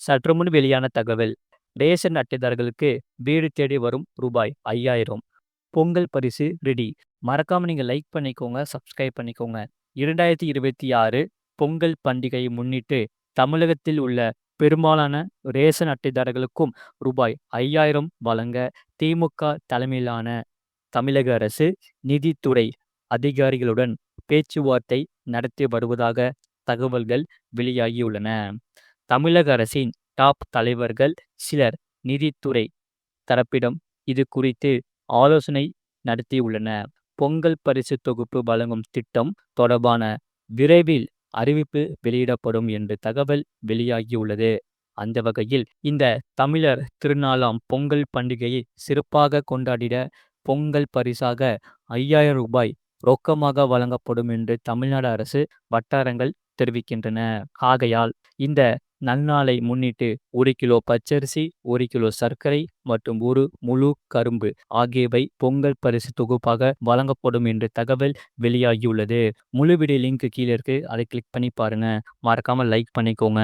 சற்று முன் வெளியான தகவல். ரேஷன் அட்டைதாரர்களுக்கு வீடு தேடி வரும் ரூபாய் ஐயாயிரம். பொங்கல் பரிசு ரெடி மறக்காம நீங்க லைக் பண்ணிக்கோங்க சப்ஸ்கிரைப் பண்ணிக்கோங்க. இரண்டாயிரத்தி இருபத்தி ஆறு பொங்கல் பண்டிகையை முன்னிட்டு தமிழகத்தில் உள்ள பெரும்பாலான ரேஷன் அட்டைதாரர்களுக்கும் ரூபாய் ஐயாயிரம் வழங்க திமுக தலைமையிலான தமிழக அரசு நிதித்துறை அதிகாரிகளுடன் பேச்சுவார்த்தை நடத்தி வருவதாக தகவல்கள் வெளியாகியுள்ளன. தமிழக அரசின் டாப் தலைவர்கள் சிலர் நிதித்துறை தரப்பிடம் இது குறித்து ஆலோசனை நடத்தியுள்ளன பொங்கல் பரிசு தொகுப்பு வழங்கும் திட்டம் தொடர்பான விரைவில் அறிவிப்பு வெளியிடப்படும் என்று தகவல் வெளியாகியுள்ளது. அந்த வகையில் இந்த தமிழர் திருநாளாம் பொங்கல் பண்டிகையை சிறப்பாக கொண்டாடிட பொங்கல் பரிசாக ஐயாயிரம் ரூபாய் ரொக்கமாக வழங்கப்படும் என்று தமிழ்நாடு அரசு வட்டாரங்கள் தெரிவிக்கின்றன. ஆகையால் இந்த நன்னாளை முன்னிட்டு ஒரு கிலோ பச்சரிசி ஒரு கிலோ சர்க்கரை மற்றும் ஒரு முழு கரும்பு ஆகியவை பொங்கல் பரிசு தொகுப்பாக வழங்கப்படும் என்று தகவல் வெளியாகியுள்ளது. முழு வீடியோ லிங்க் கீழே இருக்கு. அதை கிளிக் பண்ணி பாருங்க. மறக்காம லைக் பண்ணிக்கோங்க.